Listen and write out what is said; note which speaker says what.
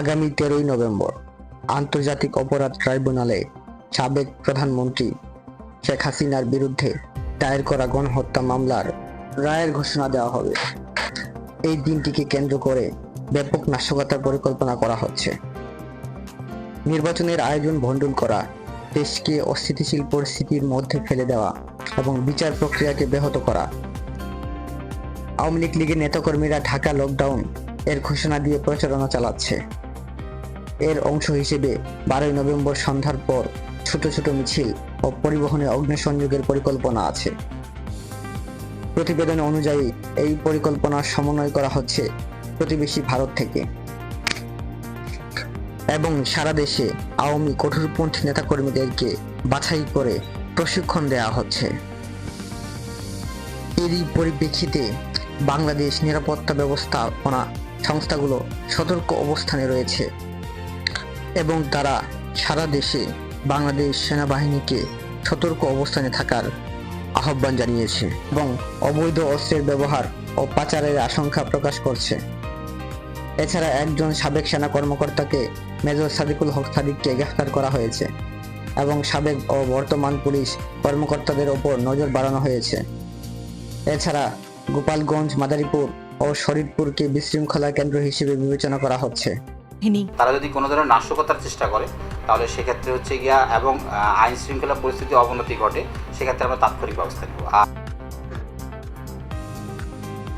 Speaker 1: আগামী তেরোই নভেম্বর আন্তর্জাতিক অপরাধ ট্রাইব্যুনালে সাবেক প্রধানমন্ত্রী শেখ হাসিনার বিরুদ্ধে দায়ের করা গণহত্যা মামলার রায়ের ঘোষণা দেওয়া হবে। এই দিনটিকে কেন্দ্র করে ব্যাপক নাশকতার পরিকল্পনা করা হচ্ছে। নির্বাচনের আয়োজন ভণ্ডুল করা, দেশকে অস্থিতিশীল পরিস্থিতির মধ্যে ফেলে দেওয়া এবং বিচার প্রক্রিয়াকে ব্যাহত করা। আওয়ামী লীগ লীগের নেতাকর্মীরা ঢাকা লকডাউন এর ঘোষণা দিয়ে প্রচারণা চালাচ্ছে। এর অংশ হিসেবে বারোই নভেম্বর সন্ধ্যার পর ছোট ছোট মিছিল ও পরিবহনে অগ্নিসংযোগের পরিকল্পনা আছে। প্রতিবেদন অনুযায়ী এই পরিকল্পনার সমন্বয় করা হচ্ছে প্রতিবেশী ভারত থেকে। এবং সারা দেশে আওয়ামী কঠোরপন্থী নেতাকর্মীদেরকে বাছাই করে প্রশিক্ষণ দেওয়া হচ্ছে। এরই পরিপ্রেক্ষিতে বাংলাদেশ নিরাপত্তা ব্যবস্থাপনা সংস্থাগুলো সতর্ক অবস্থানে রয়েছে এবং তারা সারা দেশে বাংলাদেশ সেনাবাহিনীকে সতর্ক অবস্থানে থাকার আহ্বান জানিয়েছে এবং অবৈধ অস্ত্রের ব্যবহার ও পাচারের আশঙ্কা প্রকাশ করছে। এছাড়া একজন সাবেক সেনা কর্মকর্তাকে মেজর সাদিকুল হক সাদিককে গ্রেফতার করা হয়েছে এবং সাবেক ও বর্তমান পুলিশ কর্মকর্তাদের ওপর নজর বাড়ানো হয়েছে। এছাড়া গোপালগঞ্জ, মাদারীপুর ও শরীরপুরকে বিশৃঙ্খলা কেন্দ্র হিসেবে বিবেচনা করা হচ্ছে।
Speaker 2: তারা যদি কোনো ধরনের নাশকতার চেষ্টা করে তাহলে সেক্ষেত্রে হচ্ছে গিয়া এবং আহ, আইন শৃঙ্খলা পরিস্থিতি অবনতি ঘটে সেক্ষেত্রে আমরা তাৎক্ষণিক ব্যবস্থা নেব। আর